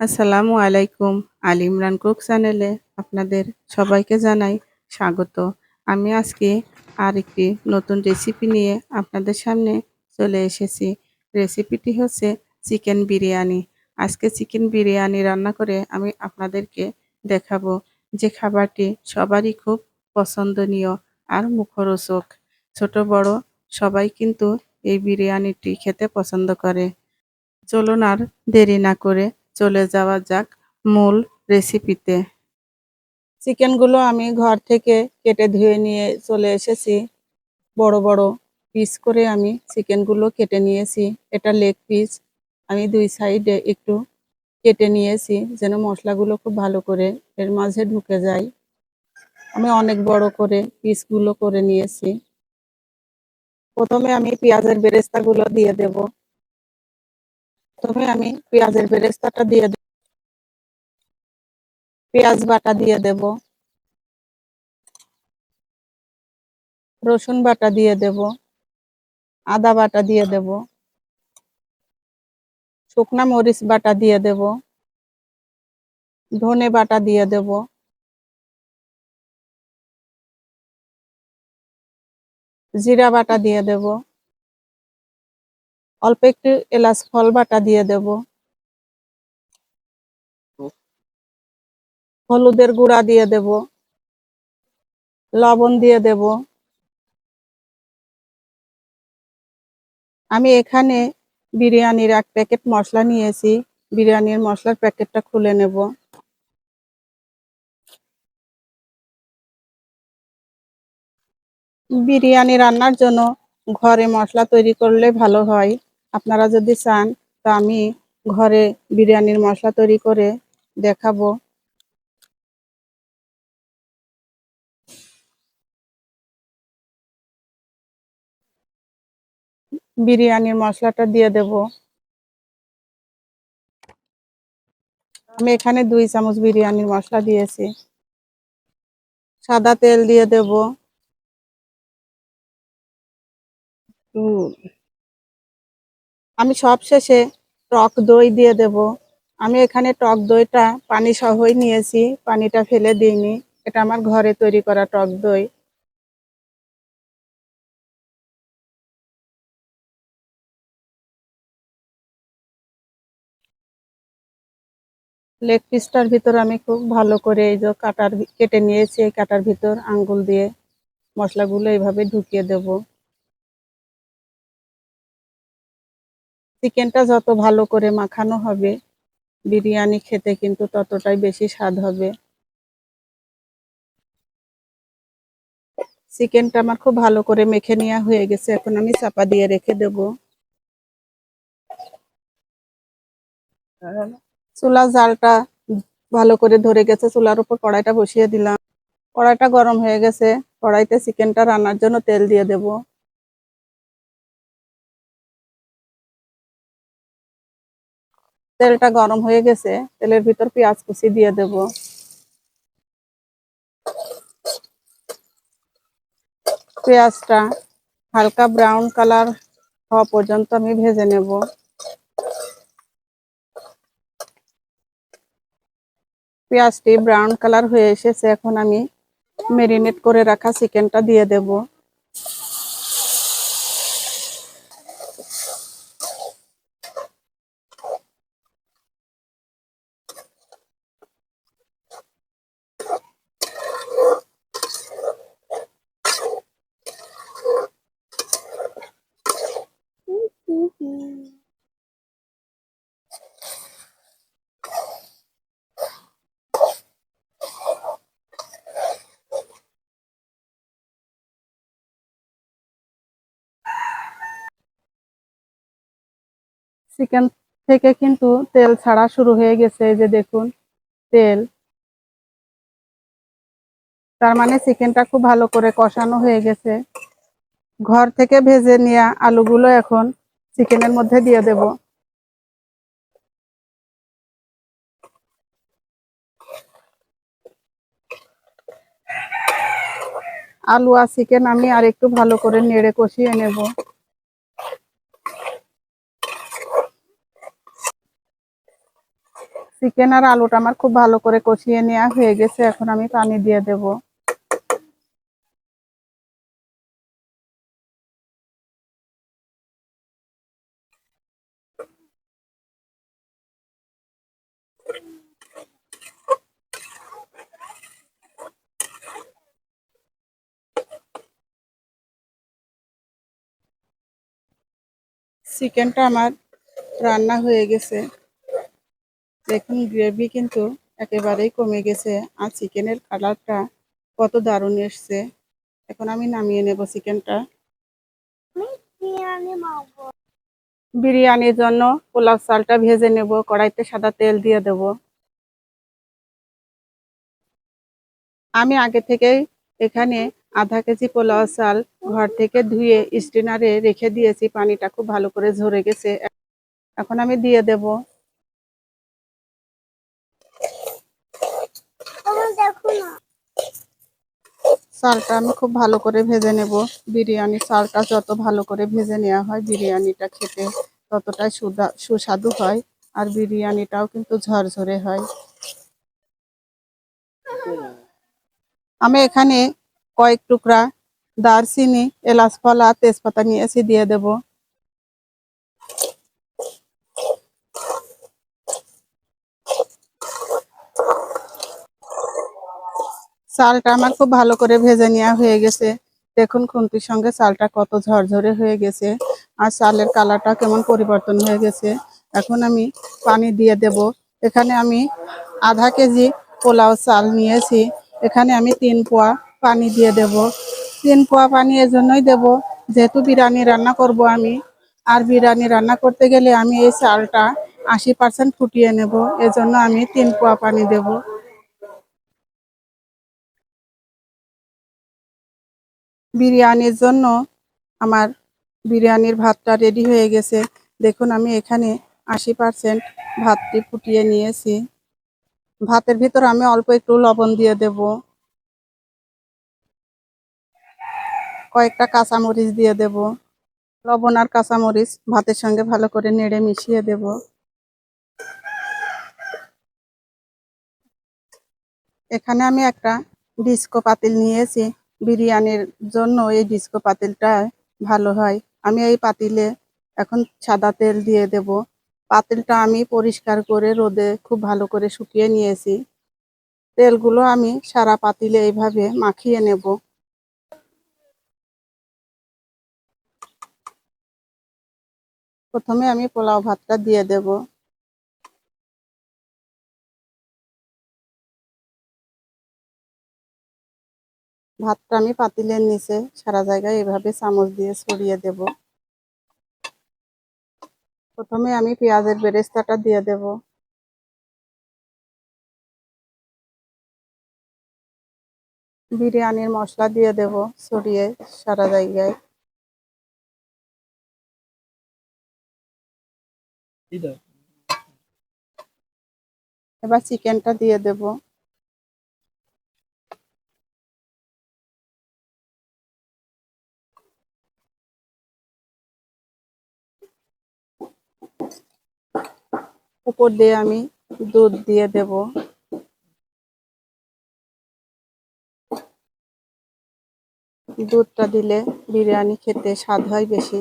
আসসালামু আলাইকুম, আল ইমরান কুক চ্যানেলে আপনাদের সবাইকে জানাই স্বাগত। আমি আজকে আর একটি নতুন রেসিপি নিয়ে আপনাদের সামনে চলে এসেছি। রেসিপিটি হচ্ছে চিকেন বিরিয়ানি। আজকে চিকেন বিরিয়ানি রান্না করে আমি আপনাদেরকে দেখাবো যে খাবারটি সবারই খুব পছন্দনীয় আর মুখরোচক। ছোট, বড় সবাই কিন্তু এই বিরিয়ানিটি খেতে পছন্দ করে। চলুন আর দেরি না করে চলে যাওয়া যাক মূল রেসিপিতে চিকেনগুলো আমি ঘর থেকে কেটে ধুয়ে নিয়ে চলে এসেছি। বড় বড় পিস করে আমি চিকেনগুলো কেটে নিয়েছি। এটা লেগ পিস আমি দুই সাইডে একটু কেটে নিয়েছি যেন মশলাগুলো খুব ভালো করে এর মাঝে ঢুকে যায়। আমি অনেক বড় করে পিসগুলো করে নিয়েছি। প্রথমে আমি পেঁয়াজের বেরেস্তাগুলো দিয়ে দেব। প্রথমে আমি পেঁয়াজের বেরেস্তাটা দিয়ে দেব। পেঁয়াজ বাটা দিয়ে দেব। রসুন বাটা দিয়ে দেব। আদা বাটা দিয়ে দেব। শুকনা মরিচ বাটা দিয়ে দেব। ধনে বাটা দিয়ে দেব। জিরা বাটা দিয়ে দেব। অল্প একটু এলাচ, ফল বাটা দিয়ে দেব। হলুদের গুঁড়া দিয়ে দেব। লবণ দিয়ে দেব। আমি এখানে বিরিয়ানির এক প্যাকেট মশলা নিয়েছি। বিরিয়ানির মশলার প্যাকেটটা খুলে নেব। বিরিয়ানি রান্নার জন্য ঘরে মশলা তৈরি করলে ভালো হয়। আপনারা যদি চান, তা আমি ঘরে বিরিয়ানির মশলা তৈরি করে দেখাবো। বিরিয়ানির মশলাটা দিয়ে দেব। আমি এখানে দুই চামচ বিরিয়ানির মশলা দিয়েছি। সাদা তেল দিয়ে দেব। আমি সব শেষে টক দই দিয়ে দেব। আমি এখানে টক দইটা পানি সহই নিয়েছি, পানিটা ফেলে দিইনি। এটা আমার ঘরে তৈরি করা টক দই। লেগ পিসটার ভিতর আমি খুব ভালো করে এই যে কাটার কেটে নিয়েছি এই কাটার ভিতর আঙ্গুল দিয়ে। মশলাগুলো এইভাবে ঢুকিয়ে দেব। চিকেনটা যত ভালো করে মাখানো হবে, বিরিয়ানি খেতে কিন্তু ততটাই বেশি স্বাদ হবে। চিকেনটা আমার খুব ভালো করে মেখে নেওয়া হয়ে গেছে, এখন আমি চাপা দিয়ে রেখে দেব। চুলা জালটা ভালো করে ধরে গেছে, চুলার উপর কড়াইটা বসিয়ে দিলাম। কড়াইটা গরম হয়ে গেছে, কড়াইতে চিকেনটা রান্নার জন্য তেল দিয়ে দেব। তেলটা গরম হয়ে গেছে, তেলের ভিতর পেঁয়াজ কুচি দিয়ে দেব। পেঁয়াজটা হালকা ব্রাউন কালার হওয়া পর্যন্ত আমি ভেজে নেব। পেঁয়াজটি ব্রাউন কালার হয়ে এসেছে, এখন আমি মেরিনেট করে রাখা চিকেনটা দিয়ে দেব। চিকেন থেকে কিন্তু তেল ছাড়া শুরু হয়ে গেছে এই যে দেখুন, তেল। তার মানে চিকেনটা খুব ভালো করে কষানো হয়ে গেছে। ঘর থেকে ভেজে নেওয়া আলুগুলো এখন চিকেনের মধ্যে দিয়ে দেব। আলু আর চিকেন আমি আর একটু ভালো করে নেড়ে কষিয়ে নেব। চিকেন আর আলুটা আমার খুব ভালো করে কষিয়ে নেওয়া হয়ে গেছে, এখন আমি পানি দিয়ে দেব। চিকেনটা আমার রান্না হয়ে গেছে। দেখুন গ্রেভি কিন্তু একেবারেই কমে গেছে আর চিকেনের কালারটা কত দারুণ এসছে। এখন আমি নামিয়ে নেব চিকেনটা। বিরিয়ানির জন্য পোলাও চালটা ভেজে নেব কড়াইতে সাদা তেল দিয়ে দেব। আমি আগে থেকেই এখানে আধা কেজি পোলাও চাল ঘর থেকে ধুয়ে স্টিনারে রেখে দিয়েছি পানিটা খুব ভালো করে ঝরে গেছে। এখন আমি দিয়ে দেব চালটা আমি খুব ভালো করে ভেজে নেব। বিরিয়ানি চালটা যত ভালো করে ভেজে নেওয়া হয়, বিরিয়ানিটা খেতে ততটাই সুস্বাদু হয় আর বিরিয়ানিটাও কিন্তু ঝরঝরে হয়। আমি এখানে কয়েক টুকরা দারচিনি, এলাচ ফলা তেজপাতা এসে দিয়ে দেব। চালটা আমার খুব ভালো করে ভেজে নেওয়া হয়ে গেছে। দেখুন খুন্তির সঙ্গে চালটা কত ঝরঝরে হয়ে গেছে। আর চালের কালারটা কেমন পরিবর্তন হয়ে গেছে। এখন আমি পানি দিয়ে দেব। এখানে আমি আধা কেজি পোলাও চাল নিয়েছি। এখানে আমি তিন পোয়া পানি দিয়ে দেব। তিন পোয়া পানি এজন্যই দেব। যেহেতু বিরিয়ানি রান্না করব আমি। আর বিরিয়ানি রান্না করতে গেলে আমি এই চালটা আশি পার্সেন্ট ফুটিয়ে নেব। এজন্য আমি তিন পোয়া পানি দেব। বিরিয়ানির জন্য আমার বিরিয়ানির ভাতটা রেডি হয়ে গেছে। দেখুন, আমি এখানে আশি পার্সেন্ট ভাতটি ফুটিয়ে নিয়েছি। ভাতের ভিতর আমি অল্প একটু লবণ দিয়ে দেব। কয়েকটা কাঁচামরিচ দিয়ে দেব। লবণ আর কাঁচামরিচ ভাতের সঙ্গে ভালো করে নেড়ে মিশিয়ে দেব। এখানে আমি একটা ডিস্কো পাতিল নিয়েছি। বিরিয়ানির জন্য এই ডিস্কো পাতিলটা ভালো হয়। আমি এই পাতিলে এখন সাদা তেল দিয়ে দেব। পাতিলটা আমি পরিষ্কার করে রোদে খুব ভালো করে শুকিয়ে নিয়েছি। তেলগুলো আমি সারা পাতিলে এইভাবে মাখিয়ে নেব। প্রথমে আমি পোলাও ভাতটা দিয়ে দেব। ভাতটা আমি পাতিলের নিচে সারা জায়গায় এভাবে চামচ দিয়ে ছড়িয়ে দেব। প্রথমে আমি পেঁয়াজের বেরেস্তাটা দিয়ে দেব। বিরিয়ানির মশলা দিয়ে দেব ছড়িয়ে সারা জায়গায়। এবার চিকেনটা দিয়ে দেব। উপর দিয়ে আমি দুধ দিয়ে দেব। দুধটা দিলে বিরিয়ানি খেতে স্বাদ হয় বেশি।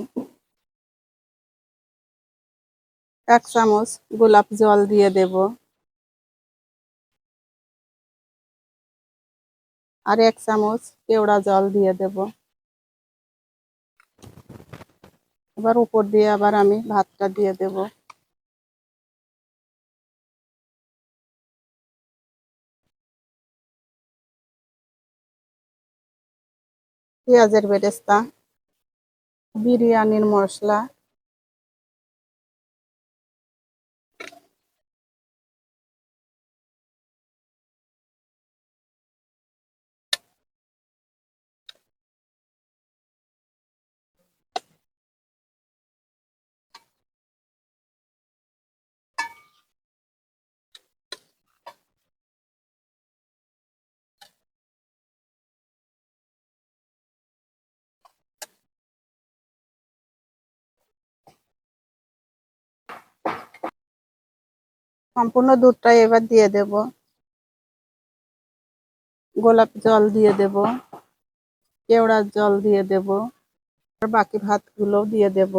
এক চামচ গোলাপ জল দিয়ে দেব। আর এক চামচ কেওড়া জল দিয়ে দেব। এবার উপর দিয়ে আবার আমি ভাতটা দিয়ে দেব। পেঁয়াজের বেরেস্তা বিরিয়ানির মশলা সম্পূর্ণ দুধটাই এবার দিয়ে দেব। গোলাপ জল দিয়ে দেব। কেওড়ার জল দিয়ে দেব। আর বাকি ভাতগুলোও দিয়ে দেব।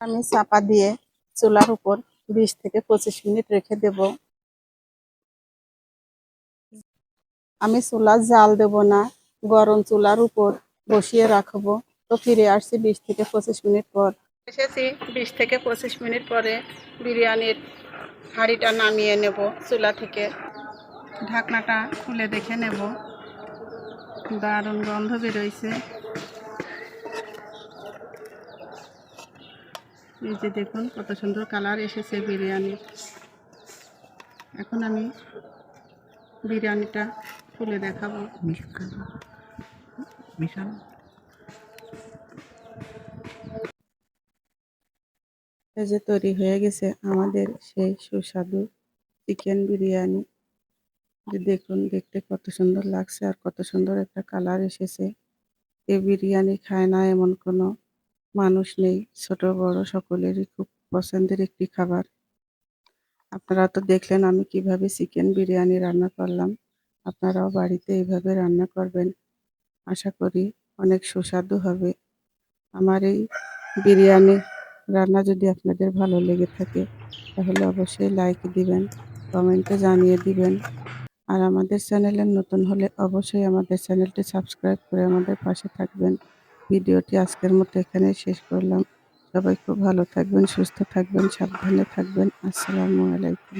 আমি চাপা দিয়ে চুলার উপর বিশ থেকে পঁচিশ মিনিট রেখে দেব। আমি চুলার জাল দেব না, গরম চুলার উপর বসিয়ে রাখব। তো ফিরে আসছি বিশ থেকে পঁচিশ মিনিট পর। এসেছি, বিশ থেকে পঁচিশ মিনিট পরে বিরিয়ানির হাঁড়িটা নামিয়ে নেব চুলা থেকে। ঢাকনাটা খুলে দেখে নেব। দারুণ গন্ধ বেরোইছে। এই যে দেখুন কত সুন্দর কালার এসেছে বিরিয়ানির এখন আমি বিরিয়ানিটা খুলে দেখাবো। মিশন। এই যে তৈরি হয়ে গেছে আমাদের সেই সুস্বাদু চিকেন বিরিয়ানি। যে দেখুন দেখতে কত সুন্দর লাগছে আর কত সুন্দর একটা কালার এসেছে। এই বিরিয়ানি খায় না এমন কোনো মানুষ নেই, ছোট, বড় সকলেরই খুব পছন্দের একটি খাবার। আপনারা তো দেখলেন আমি কীভাবে চিকেন বিরিয়ানি রান্না করলাম। আপনারাও বাড়িতে এইভাবে রান্না করবেন। আশা করি অনেক সুস্বাদু হবে। আমার এই বিরিয়ানি রান্না যদি আপনাদের ভালো লেগে থাকে, তাহলে অবশ্যই লাইক দিবেন, কমেন্টে জানিয়ে দিবেন। আর আমাদের চ্যানেলে নতুন হলে অবশ্যই আমাদের চ্যানেলটি সাবস্ক্রাইব করে আমাদের পাশে থাকবেন। ভিডিওটি আজকের মতো এখানে শেষ করলাম। সবাই খুব ভালো থাকবেন, সুস্থ থাকবেন, সাবধানে থাকবেন। আসসালামু আলাইকুম।